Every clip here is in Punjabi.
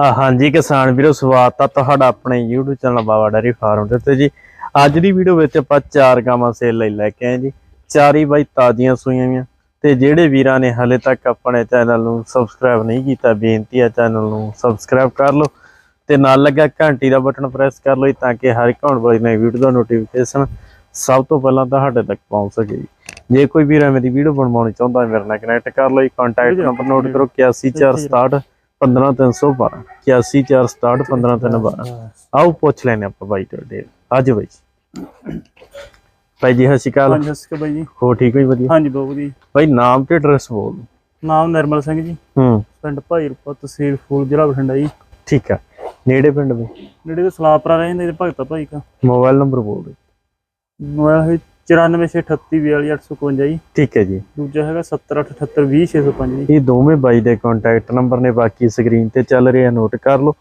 ਹਾਂ ਹਾਂਜੀ ਕਿਸਾਨ ਵੀਰੋ ਸਵਾਗਤ ਆ ਤੁਹਾਡਾ ਆਪਣੇ YouTube channel Baba dairy farm ਦੇ ਉੱਤੇ ਜੀ। ਅੱਜ ਦੀ ਵੀਡੀਓ ਵਿੱਚ ਆਪਾਂ ਚਾਰ ਗਾਵਾਂ ਸੇਲ ਲਈ ਲੈ ਕੇ ਆਏ ਜੀ। ਚਾਰੀ ਬਾਈ ਤਾਜ਼ੀਆਂ ਸੂਈਆਂ ਵੀਆਂ ਤੇ ਜਿਹੜੇ ਵੀਰਾਂ ਨੇ ਹਲੇ ਤੱਕ ਆਪਣੇ ਚੈਨਲ ਨੂੰ ਸਬਸਕ੍ਰਾਈਬ ਨਹੀਂ ਕੀਤਾ ਬੇਨਤੀ ਹੈ ਚੈਨਲ ਨੂੰ ਸਬਸਕ੍ਰਾਈਬ ਕਰ ਲਓ ਤੇ ਨਾਲ ਲੱਗਾ ਘੰਟੀ ਦਾ ਬਟਨ ਪ੍ਰੈਸ ਕਰ ਲਓ ਤਾਂ ਕਿ ਹਰ ਇੱਕ ਆਉਣ ਵਾਲੀ ਨਵੀਂ ਵੀਡੀਓ ਦਾ ਨੋਟੀਫਿਕੇਸ਼ਨ ਸਭ ਤੋਂ ਪਹਿਲਾਂ ਤੁਹਾਡੇ ਤੱਕ ਪਹੁੰਚ ਸਕੇ ਜੀ। ਕੋਈ ਵੀਰ ਐਵੇਂ ਦੀ ਵੀਡੀਓ ਬਣਵਾਉਣੀ ਚਾਹੁੰਦਾ ਹੈ ਮੇਰੇ ਨਾਲ ਕਨੈਕਟ ਕਰ ਲਓ ਕੰਟੈਕਟ ਨੰਬਰ ਨੋਟ ਕਰੋ 81467 15312 81467 15312 ਆਓ ਪੁੱਛ ਲੈਨੇ ਆਪਾਂ ਬਾਈ ਤੁਹਾਡੇ ਅੱਜ ਬਾਈ। ਬਾਈ ਜੀ। ਸਤਿ ਸ਼੍ਰੀ ਅਕਾਲ। ਹਾਂਜੀ ਸਤਿ ਸ਼੍ਰੀ ਅਕਾਲ ਬਾਈ ਜੀ। ਹੋ ਠੀਕ ਹੋ ਜੀ ਵਧੀਆ? ਹਾਂਜੀ ਬਹੁਤ ਵਧੀਆ। ਬਾਈ ਨਾਮ ਤੇ ਐਡਰੈਸ ਬੋਲ। ਨਾਮ ਨਿਰਮਲ ਸਿੰਘ ਜੀ। ਹੂੰ। ਪਿੰਡ ਭਾਈਰਪੁਰ ਤਹਿਸੀਲ ਫੂਲ ਜ਼ਿਲ੍ਹਾ ਬਠਿੰਡਾ ਜੀ। ਠੀਕ ਆ। ਨੇੜੇ ਪਿੰਡ ਦੇ ਨੇੜੇ ਦੇ ਸਲਾਪਰਾ ਰਹਿੰਦੇ ਤੇ ਭਗਤਾ ਭਾਈ ਕਾ। ਮੋਬਾਈਲ ਨੰਬਰ ਬੋਲ ਦਿਓ। ਮੋਬਾਈਲ ਹੈ 9468342855 ਜੀ। ਠੀਕ ਹੈ ਜੀ। ਦੂਜਾ ਹੈਗਾ 7878200605 ਜੀ। ਇਹ ਦੋਵੇਂ ਬਾਈ ਦੇ ਕੰਟੈਕਟ ਨੰਬਰ ਨੇ ਬਾਕੀ ਸਕਰੀਨ ਤੇ ਚੱਲ ਰਿਹਾ ਨੋਟ ਕਰ ਲਓ।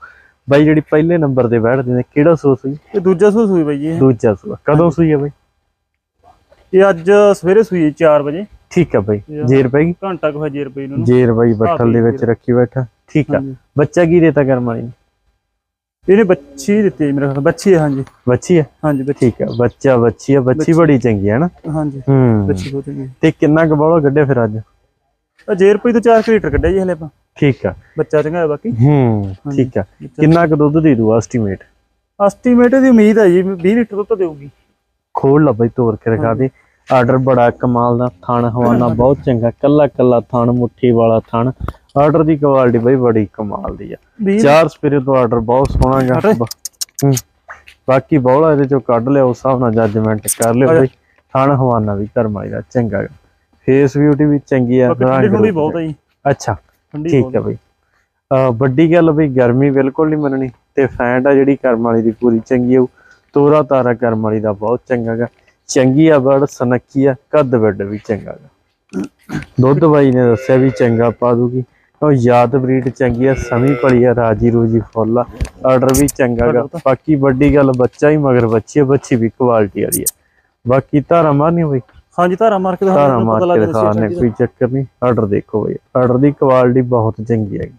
ਬਾਈ ਜਿਹੜੀ ਪਹਿਲੇ ਨੰਬਰ ਤੇ ਬੈਠਦੇ ਨੇ ਕਿਹੜਾ ਸੂਆ ਸੂਈ ਇਹ ਦੂਜਾ ਬਾਈ ਇਹ। ਦੂਜਾ ਸੂਆ ਕਦੋਂ ਸੂਈ ਹੈ ਬਾਈ? ਇਹ ਅੱਜ ਸਵੇਰੇ ਸੂਈ ਹੈ 4 ਵਜੇ। ਠੀਕ ਆ ਬਾਈ। ਜੇਰ ਪੈ ਗਈ? ਘੰਟਾ ਕੁ ਨੂੰ। ਜੇਰ ਬਾਈ ਬੱਠਲ ਦੇ ਵਿੱਚ। ਰੱਖੀ ਬੈਠਾ। ਠੀਕ ਆ। ਬੱਚਾ ਕੀ ਦੇਤਾ ਕਰਮ ਵਾਲੀ ਇਹਨੇ ਬੱਚੀ ਦਿੱਤੀ ਹੈ ਮੇਰੇ ਖਿਆਲ ਬੱਚੀ ਹੈ ਹਾਂਜੀ। ਬੱਚੀ ਹੈ? ਹਾਂਜੀ ਬੱਚੀ। ਠੀਕ ਆ ਬੱਚਾ ਬੱਚੀ ਆ ਬੱਚੀ। ਬੜੀ ਚੰਗੀ ਹੈ ਨਾ? ਹਾਂਜੀ। ਹੂੰ। ਬੱਚੀ ਬਹੁਤ ਚੰਗੀ ਤੇ ਕਿੰਨਾ ਕੁ ਬੋਲਾ ਕੱਢਿਆ ਫਿਰ ਅੱਜ? ਆ ਜੇ ਰੁਪਏ ਤੋਂ 4 ਲੀਟਰ ਕੱਢਿਆ ਜੀ ਹਲੇ ਆਪਾਂ। ਠੀਕ ਆ। ਬੱਚਾ ਚੰਗਾ ਹੈ ਬਾਕੀ। ਹੂੰ ਠੀਕ ਆ। ਕਿੰਨਾ ਕੁ ਦੁੱਧ ਦੇ ਦੂ ਐਸਟੀਮੇਟ? ਐਸਟੀਮੇਟ ਦੀ ਉਮੀਦ ਹੈ ਜੀ 20 ਲੀਟਰ ਦੁੱਧ ਤਾਂ ਦੇਊਗੀ। ਖੋਲ ਲਾ ਬਈ ਤੋੜ ਕੇ ਰਖਾ ਦੇ। ਆਰਡਰ ਬੜਾ ਕਮਾਲ ਦਾ ਥਣ ਹਵਾਨਾ ਬਹੁਤ ਚੰਗਾ ਕੱਲਾ ਕੱਲਾ ਥਣ ਮੁੱਠੀ ਵਾਲਾ ਥਣ। ਆਰਡਰ ਦੀ ਕੁਆਲਿਟੀ ਬਈ ਬੜੀ ਕਮਾਲ ਦੀ ਆ। 20 ਚਾਰ ਸਪਿਰੇ ਤੋਂ ਆਰਡਰ ਬਹੁਤ ਸੋਹਣਾ ਗਾ। ਬਾਕੀ ਬੌਲਾ ਇਹਦੇ ਚੋਂ ਕੱਢ ਲਿਆ ਉਸ ਹਿਸਾਬ ਨਾਲ ਜੱਜਮੈਂਟ ਕਰ ਲਿਓ ਬਈ। ਥਣ ਹਵਾਨਾ ਵੀ ਕਰਮਾਈ ਦਾ ਚੰਗਾ ਗਾ ਫੇਸ ਬਿਊਟੀ ਵੀ ਚੰਗੀ ਆ ਠੰਡੀ ਬਹੁਤ ਹੈ ਜੀ। ਅੱਛਾ ਠੀਕ ਹੈ ਬਈ। ਵੱਡੀ ਗੱਲ ਬਈ ਗਰਮੀ ਬਿਲਕੁਲ ਨਹੀਂ ਮੰਨਣੀ ਤੇ ਫੈਂਟ ਆ ਜਿਹੜੀ ਕਰਮ ਵਾਲੀ ਦੀ ਪੂਰੀ ਚੰਗੀ ਆ। ਤੋਰਾ ਤਾਰਾ ਕਰਮ ਵਾਲੀ ਦਾ ਬਹੁਤ ਚੰਗਾ ਗਾ। ਚੰਗੀ ਆ ਬੜ ਸਨੱਕੀ ਆ ਕੱਦ ਵੱਡ ਵੀ ਚੰਗਾ ਗਾ। ਦੁੱਧ ਬਾਈ ਨੇ ਦੱਸਿਆ ਵੀ ਚੰਗਾ ਪਾ ਦੂਗੀ। ਉਹ ਯਾਦ ਬਰੀਡ ਚੰਗੀ ਆ ਸਮੀ ਪਲੀ ਆ ਰਾਜੀ ਰੂਜੀ ਫੁੱਲ ਆ। ਆਰਡਰ ਵੀ ਚੰਗਾ ਗਾ। ਬਾਕੀ ਵੱਡੀ ਗੱਲ ਬੱਚਾ ਹੀ ਮਗਰ ਬੱਚੀ ਆ ਬੱਚੀ ਵੀ ਕੁਆਲਿਟੀ ਵਾਲੀ ਆ। ਬਾਕੀ ਧਾਰਾ ਮਾਰਨੀ ਬਈ? ਹਾਂਜੀ ਧਾਰਾ ਮਾਰ ਕੇ ਧਾਰਾ ਤੁਹਾਨੂੰ ਮਾਰ ਪਤਾ ਕੇ ਲੱਗ ਦਿਖਾ ਨੇ ਕੋਈ ਚੱਕਰ ਨਹੀਂ। ਆਰਡਰ ਦੇਖੋ ਬਈ। ਆਰਡਰ ਦੀ ਕੁਆਲਿਟੀ ਬਹੁਤ ਚੰਗੀ ਹੈਗੀ।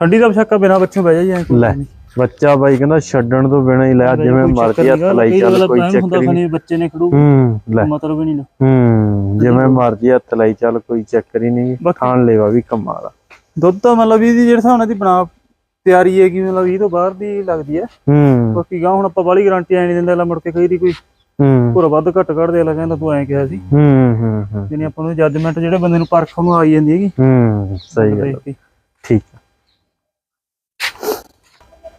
ਠੰਡੀ ਦਾ ਬਸ਼ੱਕਾ ਬਿਨਾ ਬੱਚੋਂ ਬਹਿ ਜਾ ਜੀ ਐਂ ਕੋਈ ਲੈ। ਬੱਚਾ ਬਾਈ ਕਹਿੰਦਾ ਛੱਡਣ ਤੋਂ ਬਿਨਾਂ ਹੀ ਲੈ ਜਿਵੇਂ ਮਰਜ਼ੀ ਹੱਥ ਲਾਈ ਚੱਲ ਕੋਈ ਚੱਕਰ ਹੀ ਨਹੀਂ। ਬੱਚੇ ਨੇ ਖੜੂ ਹੂੰ ਲੈ। ਮਤਲਬ ਵੀ ਨਹੀਂ। ਨਾ ਹੂੰ ਜਿਵੇਂ ਮਰਜ਼ੀ ਹੱਥ ਲਾਈ ਚੱਲ ਕੋਈ ਚੱਕਰ ਹੀ ਨਹੀਂ ਖਾਣ ਲੈਵਾ ਵੀ ਕਮਾਲ ਦੁੱਧ ਤਾਂ ਮਤਲਬ ਇਹਦੀ ਜਿਹੜੇ ਹਿਸਾਬ ਨਾਲ ਦੀ ਬਣਾ ਤਿਆਰੀ ਹੈ ਕਿ ਮਤਲਬ ਇਹ ਤੋਂ ਬਾਹਰ ਦੀ ਲੱਗਦੀ ਹੈ। ਹੂੰ। ਬਾਕੀ ਗਾਂ ਹੁਣ ਆਪਾਂ ਬਾਲੀ ਗਾਰੰਟੀ ਐ ਨਹੀਂ ਦਿੰਦੇ ਲਾ ਮੁੜ ਕੇ ਕਈ ਦੀ ਕੋਈ ਹੂੰ। ਪੂਰਾ ਵੱਧ ਘੱਟ ਕੱਢ ਦੇ ਲਾ ਕਹਿੰਦਾ ਤੂੰ ਐਂ ਕਿਹਾ ਸੀ। ਹੂੰ ਹੂੰ ਹੂੰ। ਜਿਹਨੇ ਆਪਾਂ ਨੂੰ ਜੱਜਮੈਂਟ ਜਿਹੜੇ ਬੰਦੇ ਨੂੰ ਪਰਖ ਨੂੰ ਆਈ ਜਾਂਦੀ ਹੈਗੀ। ਹੂੰ ਸਹੀ ਗੱਲ। ਠੀਕ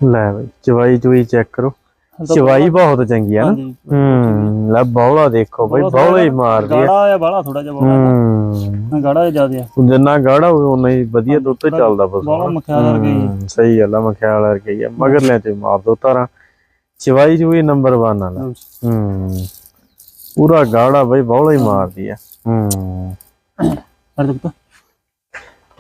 ਲੈ ਬਈ ਚਵਾਈ ਚੁਈ ਚੈੱਕ ਕਰੋ। ਚਵਾਈ ਬਹੁਤ ਚੰਗੀ ਆ ਨਾ। ਹੂੰ ਲੈ ਬੌਲਾ ਦੇਖੋ ਬਈ ਬੌਲਾ ਹੀ ਮਾਰਦੀ ਆ। ਗਾੜਾ ਆ ਬਾਲਾ ਥੋੜਾ ਜਿਹਾ ਬਾਲਾ ਗਾੜਾ ਜ਼ਿਆਦਾ ਆ। ਜਿੰਨਾ ਗਾੜਾ ਹੋਵੇ ਉਨਾ ਹੀ ਵਧੀਆ ਦੁੱਧ ਤੇ ਚੱਲਦਾ ਪਸ਼ੂ ਬਾਲਾ ਮਖਿਆਲ ਵਰਗਾ ਸਹੀ ਗੱਲ ਆ ਮਖਿਆਲ ਵਰਗਾ ਆ। ਮਗਰ ਲੈ ਤੇ ਮਾਰ ਦੋ ਤਾਰਾਂ। ਚਵਾਈ ਚੂਈ ਨੰਬਰ 1 ਵਾਲਾ ਹੂੰ ਪੂਰਾ ਗਾੜਾ ਬਈ ਬੌਲਾ ਹੀ ਮਾਰਦੀ ਆ। ਹੂੰ। ਦੁੱਧ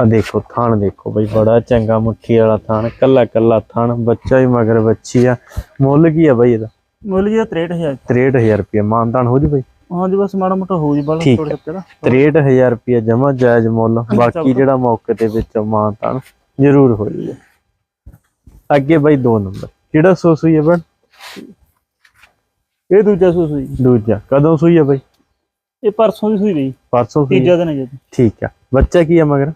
ਆ ਦੇਖੋ ਥਾਣ ਦੇਖੋ ਬਈ ਬੜਾ ਚੰਗਾ ਮੁੱਠੀ ਵਾਲਾ ਥਾਣ ਕੱਲਾ ਕੱਲਾ ਥਾਣ ਬੱਚਾ ਹੀ ਮਗਰ ਬੱਚੀ ਆ। ਮੁੱਲ ਕੀ ਆ ਬਈ ਇਹਦਾ? ਮੁੱਲ ਜੀ 63000 63000 ਰੁਪਏ ਮਾਨਤਾਨ ਹੋ ਜੂ ਬਈ? ਹਾਂਜੀ ਬਸ ਮਾੜਾ ਮੋਟਾ ਹੋ ਜੀ ਬਾਲਾ ਥੋੜਾ ਜਿਹਾ ਦਾ 63000 ਰੁਪਏ ਜਮਾ ਜਾਇਜ਼ ਮੁੱਲ ਬਾਕੀ ਜਿਹੜਾ ਮੌਕੇ ਤੇ ਵਿੱਚ ਮਾਨਤਾਨ ਜ਼ਰੂਰ ਹੋ ਜੂਗਾ ਅੱਗੇ ਬਈ ਦੋ ਨੰਬਰ। ਕਿਹੜਾ ਸੋ ਸੂਈ ਹੈ ਬਣ? ਇਹ ਦੂਜਾ ਸੂਸ ਹੋਈ ਦੂਜਾ। ਕਦੋਂ ਸੂਈ ਹੈ ਬਈ? ਇਹ ਪਰਸੋਂ ਦੀ ਸੂਈ ਗਈ ਪਰਸੋਂ ਸੂਈ। ਤੀਜਾ ਦਿਨ ਹੈ ਜੀ। ਠੀਕ ਆ। ਬੱਚਾ ਕੀ ਆ ਮਗਰ?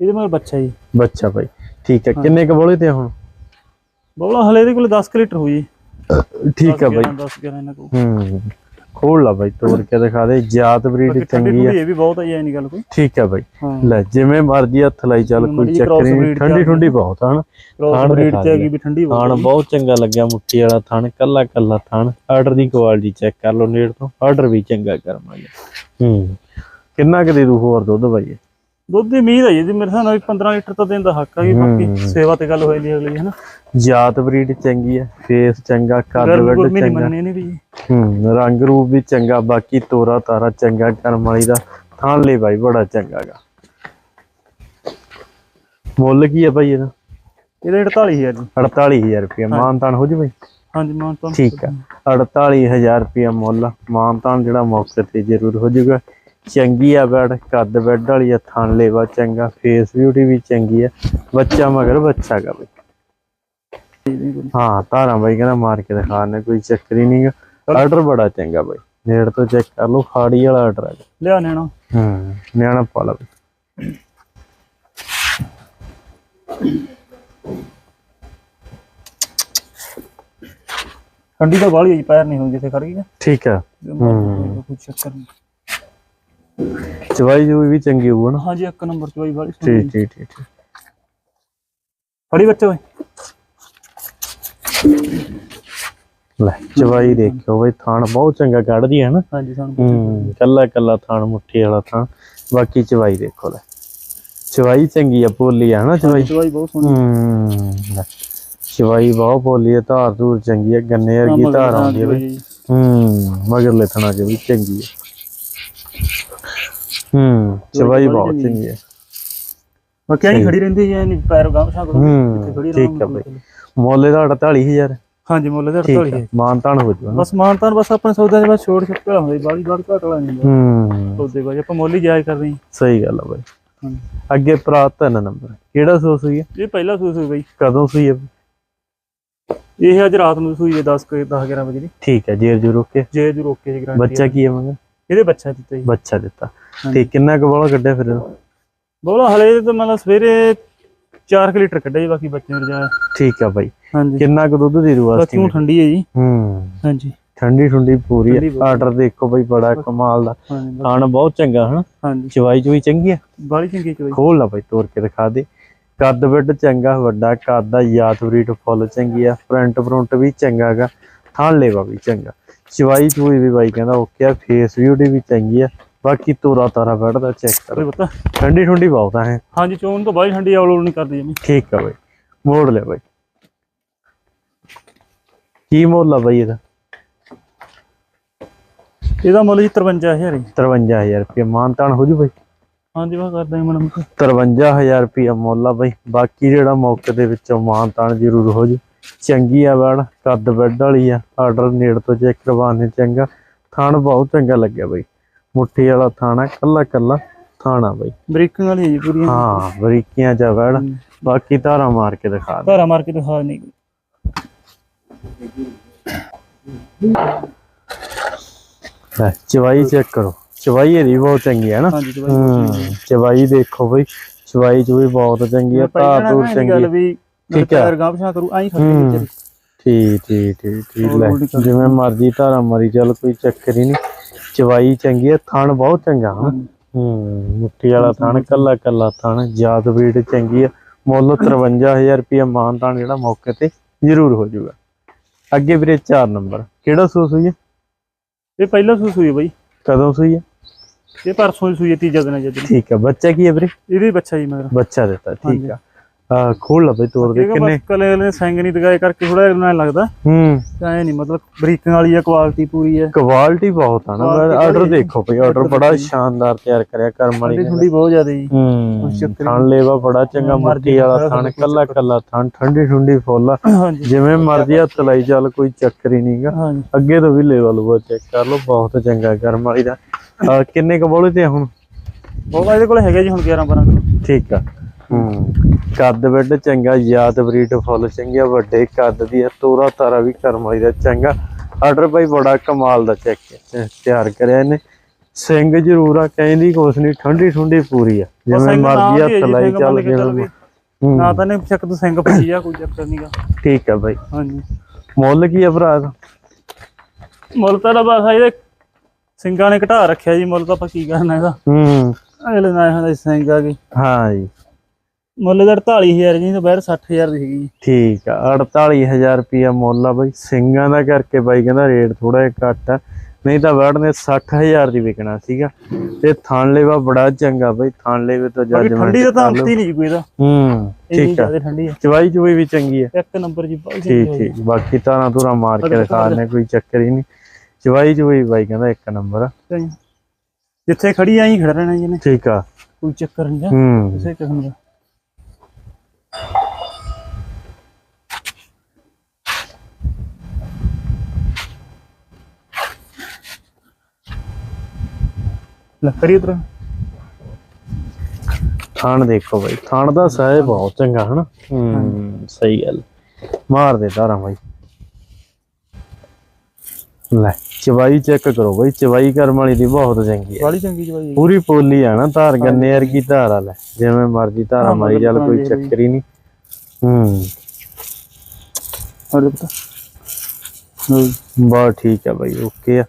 ਇਹਦੇ ਮਗਰ ਬੱਚਾ ਜੀ। ਬੱਚਾ ਬਾਈ ਠੀਕ ਆ ਕਿੰਨੇ ਕ ਬੋਲੇ ਤੇ ਹੁਣ? ਬੋਲਾ ਹਲੇ ਇਹਦੇ ਕੋਲ 10 ਲੀਟਰ ਹੋਈ। ਠੀਕ ਆ ਬਾਈ 10 11 ਇਹਨਾਂ ਕੋਲ। ਹੂੰ ਖੋਲ ਲਾ ਬਾਈ ਤੋੜ ਕੇ ਦਿਖਾ ਦੇ ਜਾਤ ਬਰੀਡ ਚੰਗੀ ਆ। ਇਹ ਵੀ ਬਹੁਤ ਹੈ ਨਹੀਂ ਗੱਲ ਕੋਈ। ਠੀਕ ਆ ਬਾਈ ਹਾਂ। ਲੈ ਜਿਵੇਂ ਮਰਜ਼ੀ ਹੱਥ ਲਾਈ ਚੱਲ ਕੋਈ ਚੱਕਰ ਨਹੀਂ ਠੰਡੀ ਠੰਡੀ ਬਹੁਤ ਹਨ ਥਾਣ ਬਰੀਡ ਚ ਹੈਗੀ। ਵੀ ਠੰਡੀ ਬਹੁਤ ਥਾਣ ਬਹੁਤ ਚੰਗਾ ਲੱਗਿਆ ਮੁੱਠੀ ਵਾਲਾ ਥਾਣ ਕੱਲਾ ਕੱਲਾ ਥਾਣ। ਆਰਡਰ ਦੀ ਕੁਆਲਿਟੀ ਚੈੱਕ ਕਰ ਲਓ ਨੇੜ ਤੋਂ ਆਰਡਰ ਵੀ ਚੰਗਾ ਕਰਮਾਂਗੇ ਹੂੰ। ਕਿੰਨਾ ਕੁ ਦੇ ਦੂ ਹੋਰ ਦੁੱਧ ਬਾਈ? ਦੁੱਧ ਦੀ ਉਮੀਦ ਹੈ ਜੀ ਮੇਰੇ ਹਿਸਾਬ ਨਾਲ ਵੀ 15 ਲੀਟਰ ਤਾਂ ਦੇਣ ਦਾ ਹੱਕ ਆ ਜੀ ਹੂੰ। ਬਾਕੀ ਸੇਵਾ ਤੇ ਗੱਲ ਹੋ ਜਾਂਦੀ ਹੈ ਅਗਲੀ ਹੈ ਨਾ ਜਾਤ ਬਰੀਡ ਚੰਗੀ ਆ ਫੇਸ ਚੰਗਾ ਕੱਦ ਵੱਡ ਨਹੀਂ ਚੰਗਾ। ਹੂੰ ਰੰਗ ਰੂਪ ਵੀ ਚੰਗਾ ਬਾਕੀ ਤੋਰਾ ਤਾਰਾ ਚੰਗਾ ਕਰਮ ਵਾਲੀ ਦਾ ਥਾਣ ਲਈ ਬਾਈ ਬੜਾ ਚੰਗਾ ਗਾ। ਮੁੱਲ ਕੀ ਆ ਭਾਈ ਇਹਦਾ? ਇਹਦੇ 48000 ਜੀ। 48000 ਰੁਪਏ ਮਾਨਤਾਨ ਹੋ ਜੀ ਬਾਈ? ਹਾਂਜੀ ਮਾਨ ਤਾਂ ਠੀਕ ਆ। 48000 ਰੁਪਏ ਮੁੱਲ ਮਾਨਤਾਨ ਜਿਹੜਾ ਮੌਕੇ ਤੇ ਜ਼ਰੂਰ ਹੋ ਜਾਊਗਾ ਚੰਗੀ ਆ ਬੈਡ ਕੱਦ ਬੈਡ ਵਾਲੀ ਆ ਥਣ ਲੇਵਾ ਚੰਗਾ ਫੇਸ ਬਿਊਟੀ ਵੀ ਚੰਗੀ ਆ। ਬੱਚਾ ਮਗਰ ਬੱਚਾ ਗਾ ਬਈ। ਹਾਂ ਧਾਰਾਂ ਬਾਈ ਕਹਿੰਦਾ ਮਾਰ ਕੇ ਦਿਖਾ ਨੇ ਕੋਈ ਚੱਕਰ ਹੀ ਨਹੀਂਗਾ ਆਰਡਰ ਬੜਾ ਚੰਗਾ ਬਾਈ। ਨੇੜ ਤੋਂ ਚੈੱਕ ਕਰ ਲਓ ਫਾੜੀ ਵਾਲਾ ਆਰਡਰ ਹੈ ਲਿਆ ਨੈਣਾ ਹੂੰ ਨਿਆਣਾ ਪਾ ਲਾ ਬਈ। ਠੰਡੀ ਤਾਂ ਬਾਹਲੀ ਜੀ ਪੈਰ ਨਹੀਂ ਹੋਈ ਜਿੱਥੇ ਖੜ ਗਈ ਠੀਕ ਆ। ਕੋਈ ਚੱਕਰ ਨਹੀਂ ਚਵਾਈ ਜੂਈ ਵੀ ਚੰਗੀ ਹੋਊ ਨਾ ਹਾਂਜੀ ਇੱਕ ਨੰਬਰ ਚ ਬਾਈ ਬਾਹਲੀ ਠੀਕ ਠੀਕ ਠੀਕ ਠੀਕ। ਫੜੀ ਬੱਚੇ ਓਏ। ਲੈ ਚਵਾਈ ਦੇਖਿਓ ਬਈ ਥਾਣ ਬਹੁਤ ਚੰਗਾ ਕੱਢਦੀ ਹੈ ਨਾ ਹਾਂਜੀ ਸਾਨੂੰ ਕੱਲਾ ਕੱਲਾ ਥਾਣ ਮੁੱਠੀ ਵਾਲਾ ਥਾਣ। ਬਾਕੀ ਚਵਾਈ ਦੇਖੋ ਲੈ। ਚਵਾਈ ਚੰਗੀ ਆ ਪੋਲੀ ਆ ਹਨਾ ਚਵਾਈ। ਚਵਾਈ ਬਹੁਤ ਸੋਹਣੀ। ਹੂੰ। ਚਵਾਈ ਬਹੁਤ ਪੋਲੀ ਆ ਧਾਰ ਧੂਰ ਚੰਗੀ ਆ ਗੰਨੇ ਵਰਗੀ ਧਾਰ ਆਉਂਦੀ ਆ ਬਈ। ਹੂੰ ਮਗਰਲੇ ਥਣਾ ਚ ਵੀ ਚੰਗੀ ਆ। ਹੂੰ ਚਵਾਈ ਬਹੁਤ ਚੰਗੀ ਆ ਬਾਕੀ ਆਈ ਖੜੀ ਰਹਿੰਦੀ ਹੈ ਨਹੀਂ ਪੈਰ ਗਾਮਸ਼ਾ ਕਰੋ ਹੂੰ ਖੜੀ ਠੀਕ ਆ ਬਈ। ਮੁੱਲ ਦਾ 48000 ਹਾਂਜੀ ਮੁੱਲ ਦੇ ਠੀਕ 48 ਆ ਹੈ ਮਾਨ ਤਾਨ ਹੋ ਜੂਗਾ ਬਸ ਮਾਨ ਤਾਂ ਬਸ ਆਪਣੇ ਸੌਦੇ ਦੇ ਬਾਅਦ ਛੋੜ ਛੱਪੇ ਹੁੰਦੇ ਬਾਲੀ ਬਾਲੀ ਘਟ ਲਾ ਨਹੀਂ ਹੂੰ। ਸੌਦੇ ਬਾਅਦ ਆਪਾਂ ਮੁੱਲ ਹੀ ਜਾਇਜ਼ ਕਰ ਰਹੇ ਸਹੀ ਗੱਲ ਆ ਬਈ। ਹਾਂ ਅੱਗੇ ਪ੍ਰਾਤ ਤਿੰਨ ਨੰਬਰ। ਕਿਹੜਾ ਸੂਸ ਹੋਈ ਹੈ? ਇਹ ਪਹਿਲਾ ਸੂਸ ਹੋਈ ਬਾਈ। ਕਦੋਂ ਸੂਈ ਹੈ? ਇਹ ਅੱਜ ਰਾਤ ਨੂੰ ਸੂਈ ਹੈ 10 ਕੇ 10 11 ਵਜੇ ਦੀ। ਠੀਕ ਹੈ ਜੇਰ ਜੂ ਰੋਕੇ ਜੇ ਜੂ ਰੋਕੇ ਦੀ ਗਾਰੰਟੀ ਬੱਚਾ ਕੀ ਹੈ ਮੰਗਾ ਇਹਦੇ ਬੱਚਾ ਦਿੱਤਾ ਜੀ? ਬੱਚਾ ਦਿੱਤਾ। ਤੇ ਕਿੰਨਾ ਕੁ ਬੋਲਾ ਕੱਢਿਆ ਫਿਰ? ਬੋਲਾ ਹਲੇ ਤਾਂ ਮਤਲਬ ਸਵੇਰੇ 4 ਲੀਟਰ ਕੱਢਿਆ ਜੀ ਬਾਕੀ ਬੱਚੇ ਨੂੰ ਰਜਾ ਠੀਕ ਆ ਬਾਈ। ਕਿੰਨਾ ਕੁ ਦੁੱਧ ਦੇ ਰੂ ਬਾਕੀ ਵਾਸਤੇ ਉਹ ਠੰਡੀ ਹੈ ਜੀ। ਹੂੰ। ਹਾਂਜੀ। ਠੰਡੀ ਠੰਡੀ ਪੂਰੀ। ਆਰਡਰ ਦੇਖੋ ਬਈ ਬੜਾ ਕਮਾਲ ਦਾ। ਖਾਣ ਬਹੁਤ ਚੰਗਾ ਹਨਾ? ਚਵਾਈ ਚੁਈ ਚੰਗੀ ਆ? ਬਾਲੀ ਚੰਗੀ ਚ ਬਾਈ ਖੋਲ ਲਾ ਬਈ ਤੋੜ ਕੇ ਦਿਖਾ ਦੇ। ਕੱਦ ਵਿੱਡ ਚੰਗਾ ਵੱਡਾ ਕੱਦ ਦਾ ਯਾਦ ਬਰੀਟ ਫੁੱਲ ਚੰਗੀ ਆ। ਫਰੰਟ ਫਰੰਟ ਵੀ ਚੰਗਾ ਗਾ ਥਾਣ ਲੇਵਾ ਵੀ ਚੰਗਾ। ਚਵਾਈ ਚੂਈ ਵੀ ਬਾਈ ਕਹਿੰਦਾ ਓਕੇ ਆ ਫੇਸ ਬਿਊਟੀ ਵੀ ਚੰਗੀ ਆ। ਬਾਕੀ ਤੋਰਾ ਤਾਰਾ ਵੱਢਦਾ ਚੈੱਕ ਕਰੋ। ਪਤਾ? ਠੰਡੀ ਠੰਡੀ ਬਹੁਤ ਆ ਹੈ ਹਾਂਜੀ ਚੋਣ ਤੋਂ ਬਾਲੀ ਠੰਡੀ ਆਵਲੋਂ ਨਹੀਂ ਕਰਦੀ ਜਮੀ। ਠੀਕ ਆ ਬਾਈ। ਮੋੜ ਲੈ ਬਾਈ। ਕੀ ਮੁੱਲ ਆ ਬਾਈ ਇਹਦਾ? ਇਹਦਾ ਮੁੱਲ ਜੀ 53000 ਹੈ 53000 ਰੁਪਏ ਮਾਨਤਾਨ ਹੋ ਜੂ ਬਾਈ? ਹਾਂਜੀ ਵਾ ਕਰਦਾ ਮੈਡਮ। 53000 ਰੁਪਏ ਮੁੱਲ ਆ ਬਾਈ। ਬਾਕੀ ਜਿਹੜਾ ਮੌਕੇ ਦੇ ਵਿੱਚੋਂ ਮਾਨਤਾਨ ਜ਼ਰੂਰ ਹੋ ਜੂ। ਚੰਗੀ ਆ ਬੈੜ ਕੱਦ ਬੈੱਡ ਵਾਲੀ ਆ ਆਰਡਰ ਨੇੜ ਤੋਂ ਚੈੱਕ ਕਰਵਾਉਣੇ ਚੰਗਾ। ਥਾਣ ਬਹੁਤ ਚੰਗਾ ਲੱਗਿਆ ਬਾਈ। ਮੁੱਠੀ ਵਾਲਾ ਥਾਣਾ ਕੱਲਾ ਕੱਲਾ ਥਾਣਾ ਬਾਈ। ਬ੍ਰੇਕਿੰਗ ਵਾਲੀ ਹੈ ਜੀ ਪੂਰੀ ਹਾਂ ਬਰੀਕੀਆਂ ਚ ਬੈੜ ਬਾਕੀ ਧਾਰਾ ਮਾਰ ਕੇ ਦਿਖਾ ਦੇ। ਧਾਰਾ ਮਾਰ ਕੇ ਦਿਖਾ ਨਹੀਂ ਲੈ, ਚਵਾਈ ਚੈੱਕ ਕਰੋ। ਚਵਾਈ ਇਹਦੀ ਬਹੁਤ ਚੰਗੀ ਹੈ ਨਾ। ਹਾਂਜੀ ਚਵਾਈ ਦੇਖੋ ਬਈ। ਚਵਾਈ ਚ ਵੀ ਬਹੁਤ ਚੰਗੀ ਆ ਧਾਰ ਧੂਰ ਚੰਗੀ ਗੱਲ ਆ। ਵੀ ਠੀਕ ਹੈ। ਗਾਂ ਪਛਾ ਕਰੂ ਖੜੀ ਹੂੰ। ਵਿਚਾਰੀ। ਠੀਕ ਠੀਕ ਠੀਕ ਠੀਕ। ਲੈ ਜਿਵੇਂ ਮਰਜ਼ੀ ਧਾਰਾ ਮਾਰੀ ਚੱਲ ਕੋਈ ਚੱਕਰ ਹੀ ਨਹੀਂ। ਚਵਾਈ ਚੰਗੀ ਹੈ ਥਣ ਬਹੁਤ ਚੰਗਾ ਹਾਂ। ਹੂੰ ਮੁੱਠੀ ਵਾਲਾ ਥਣ ਕੱਲਾ ਕੱਲਾ ਥਣ ਜਾਤ ਬੀੜ ਚੰਗੀ ਹੈ ਮੁੱਲ 53000 ਰੁਪਏ ਮਾਨਤਾਨ ਜਿਹੜਾ ਮੌਕੇ ਤੇ ਜ਼ਰੂਰ ਹੋ ਜਾਊਗਾ। ਅੱਗੇ ਵੀਰੇ 4 ਨੰਬਰ ਕਿਹੜਾ ਸੂਸ ਹੋਈ ਹੈ ਇਹ ਪਹਿਲਾ ਸੂਸ ਹੋਈ ਹੈ ਬਾਈ। ਕਦੋਂ ਸੂਈ ਹੈ ਇਹ ਪਰਸੋਂ ਹੀ ਸੂਈ ਹੈ ਤੀਜਾ ਦਿਨ ਹੈ ਜਦ ਠੀਕ ਹੈ ਬੱਚਾ ਕੀ ਹੈ ਵੀਰੇ? ਇਹਦੇ ਬੱਚਾ ਜੀ ਮਗਰ ਬੱਚਾ ਦਿੱਤਾ ਠੀਕ ਆ। ਖੋਲ ਲਾ ਬਈ ਤੋੜ ਦੇ ਕਿੰਨੇ? ਕਲੇ ਨੇ ਸੰਗ ਨਹੀਂ ਦਗਾਏ ਕਰਕੇ ਥੋੜਾ ਜਿਹਾ ਲੱਗਦਾ। ਹੂੰ। ਐ ਨਹੀਂ ਮਤਲਬ ਬਰੀਕਿੰਗ ਵਾਲੀ ਹੈ ਕੁਆਲਿਟੀ ਪੂਰੀ ਹੈ ਕੁਆਲਿਟੀ ਬਹੁਤ ਆ ਨਾ ਆਰਡਰ। ਦੇਖੋ ਭਈ ਆਰਡਰ ਬੜਾ ਸ਼ਾਨਦਾਰ ਤਿਆਰ ਕਰਿਆ ਕਰਮ ਵਾਲੀ ਠੰਡੀ ਬਹੁਤ ਜ਼ਿਆਦਾ ਜੀ। ਹੂੰ ਥਣ ਲੇਵਾ ਬੜਾ ਚੰਗਾ ਮੁੱਠੀ ਵਾਲਾ ਥਣ ਕੱਲਾ ਕੱਲਾ ਥਣ ਠੰਡੀ ਠੰਡੀ ਫੁੱਲ ਆ। ਜਿਵੇਂ ਮਰਜ਼ੀ ਹੱਥ ਲਾਈ ਚੱਲ ਕੋਈ ਚੱਕਰ ਹੀ ਨਹੀਂਗਾ ਅੱਗੇ ਤੋਂ ਵੀ ਲੈਵਲ ਉਹ ਚੈੱਕ ਕਰ ਲਓ ਬਹੁਤ ਚੰਗਾ ਕਰਮ ਵਾਲੀ ਦਾ। ਕਿੰਨੇ ਕ ਬੋਲੇ ਤੇ ਆ ਹੁਣ? ਉਹ ਇਹਦੇ ਕੋਲ ਹੈਗਾ ਜੀ ਹੁਣ 11 12 ਕਿਲੋ। ਠੀਕ ਆ। ਹੂੰ। ਕੱਦ ਬੈੱਡ ਚੰਗਾ ਯਾਦ ਬਰੀਡ ਫੁੱਲ ਚੰਗਿਆ ਵੱਡੇ ਕੱਦ ਦੀ ਆ ਤੋਰਾ ਤਾਰਾ ਵੀ ਕਰਮ ਵਾਲੀ ਦਾ ਚੰਗਾ। ਆਰਡਰ ਭਾਈ ਬੜਾ ਕਮਾਲ ਦਾ ਚੈੱਕ ਤਿਆਰ ਕਰਿਆ ਇਹਨੇ। ਸਿੰਘ ਜ਼ਰੂਰ ਆ ਕਹਿੰਦੀ ਕੁਛ ਨਹੀਂ ਠੰਡੀ ਠੰਡੀ ਪੂਰੀ ਆ। ਜਿਵੇਂ ਮਰਜ਼ੀ ਹੀ ਹੈ ਹੱਥ ਲਾਈ ਚੱਲ। ਹੂੰ। ਨਾ ਤਾਂ ਨੇ ਚੱਕ ਤੋਂ ਸਿੰਘ ਪੱਛੀ ਆ ਕੋਈ ਚੱਕਰ ਨਹੀਂਗਾ ਠੀਕ ਆ ਬਾਈ ਹਾਂਜੀ। ਮੁੱਲ ਕੀ ਆ ਭਰਾ ਦਾ ਮੁੱਲ ਤਾਂ ਬਸ ਇਹਦੇ ਸਿੰਘਾਂ ਨੇ ਘਟਾ ਰੱਖਿਆ ਜੀ ਮੁੱਲ ਤਾਂ ਆਪਾਂ ਕੀ ਕਰਨਾ ਇਹਦਾ। ਹੂੰ। ਅਗਲੇ ਨਾਲ ਹੁੰਦਾ ਸਿੰਘ ਆ ਹਾਂ ਜੀ। ਮੁੱਲ ਦਾ 48000 ਜੀ ਤਾਂ ਬਾਹਰ 60000 ਦੀ ਹੈਗੀ ਠੀਕ ਆ 48000 ਰੁਪਿਆ ਮੁੱਲ ਆ ਬਾਈ। ਸਿੰਘਾਂ ਦਾ ਕਰਕੇ ਬਾਈ ਕਹਿੰਦਾ ਰੇਟ ਥੋੜਾ ਜਿਹਾ ਘੱਟ ਆ। ਨਹੀਂ ਤਾਂ ਵੜ ਨੇ 60000 ਦੀ ਵਿਕਣਾ ਸੀਗਾ। ਤੇ ਥਣ ਲੇਵਾ ਬੜਾ ਚੰਗਾ ਬਾਈ ਥਣ ਲੇਵੇ ਤੋਂ ਜੱਜ ਠੰਡੀ ਦਾ ਤਾਂ ਹੀ ਨਹੀਂ ਕੋਈ ਇਹਦਾ ਹੂੰ ਠੀਕ ਆ। ਠੰਡੀ ਚਵਾਈ ਚੁਈ ਵੀ ਚੰਗੀ ਆ। ਇੱਕ ਨੰਬਰ ਜੀ ਠੀਕ ਠੀਕ। ਬਾਕੀ ਤਾਰਾਂ ਤੂਰਾਂ ਮਾਰ ਕੇ ਦਿਖਾ ਨੇ ਕੋਈ ਚੱਕਰ ਹੀ ਨਹੀਂ। ਚਵਾਈ ਚੁਈ ਬਾਈ ਕਹਿੰਦਾ ਇੱਕ ਨੰਬਰ। ਜਿੱਥੇ ਖੜੀ ਆਈ ਖੜਾ ਰਹਿਣਾ ਜੀ ਨੇ ਠੀਕ ਆ। ਕੋਈ ਚੱਕਰ ਨਹੀਂ ਆ। ਹੂੰ। ਕਿਸੇ ਕਿਸਮ ਦਾ। ਲੈ ਕਰੀ ਉਧਰ? ਥਾਣ ਦੇਖੋ ਬਾਈ ਥਾਣ ਦਾ ਸਾਇਜ਼ ਬਹੁਤ ਚੰਗਾ ਹਨਾ? ਹੂੰ ਸਹੀ ਗੱਲ। ਮਾਰ ਦੇ ਧਾਰਾਂ ਬਾਈ। ਲੈ ਚਵਾਈ ਚੈੱਕ ਕਰੋ ਬਾਈ ਚਵਾਈ ਕਰਮ ਵਾਲੀ ਦੀ ਬਹੁਤ ਚੰਗੀ ਹੈ ਵਾਲੀ ਚੰਗੀ ਜਵਾਈ ਪੂਰੀ ਪੋਲੀ ਆ ਨਾ ਧਾਰ ਗੰਨੇ ਵਰਗੀ ਧਾਰ ਆ ਲੈ। ਜਿਵੇਂ ਮਰਜ਼ੀ ਧਾਰਾ ਮਾਰੀ ਚੱਲ ਕੋਈ ਚੱਕਰ ਹੀ ਨਹੀਂ। ਹੂੰ। ਹੋਰ ਪਤਾ? ਬਹੁਤ ਠੀਕ ਹੈ ਬਾਈ ਓਕੇ ਆ।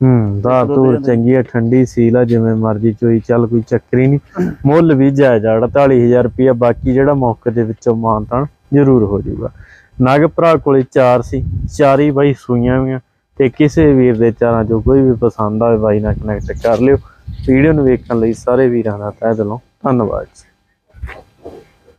ਹੂੰ ਦੁੱਧ ਤੂਰ। ਚੰਗੀ ਆ ਠੰਡੀ ਸੀਲ ਆ ਜਿਵੇਂ ਮਰਜ਼ੀ ਚੋਈ ਚੱਲ ਕੋਈ ਚੱਕਰ ਹੀ ਨਹੀਂ ਮੁੱਲ ਵੀ ਜਾਇਜ਼ ਆ 48000 ਰੁਪਇਆ ਬਾਕੀ ਜਿਹੜਾ ਮੌਕੇ ਦੇ ਵਿੱਚੋਂ ਮਾਨਤਾਨ ਜ਼ਰੂਰ ਹੋ ਜਾਊਗਾ। ਨਗ ਭਰਾ ਕੋਲੇ ਚਾਰ ਸੀ ਚਾਰੀ ਬਾਈ ਸੂਈਆਂ ਵੀਆਂ ਤੇ ਕਿਸੇ ਵੀਰ ਦੇ ਚਾਰਾਂ ਚੋਂ ਕੋਈ ਵੀ ਪਸੰਦ ਆਵੇ ਬਾਈ ਨਾਲ ਕਨੈਕਟ ਕਰ ਲਿਓ। ਵੀਡੀਓ ਨੂੰ ਵੇਖਣ ਲਈ ਸਾਰੇ ਵੀਰਾਂ ਦਾ ਤਹਿ ਦਿਲੋਂ ਧੰਨਵਾਦ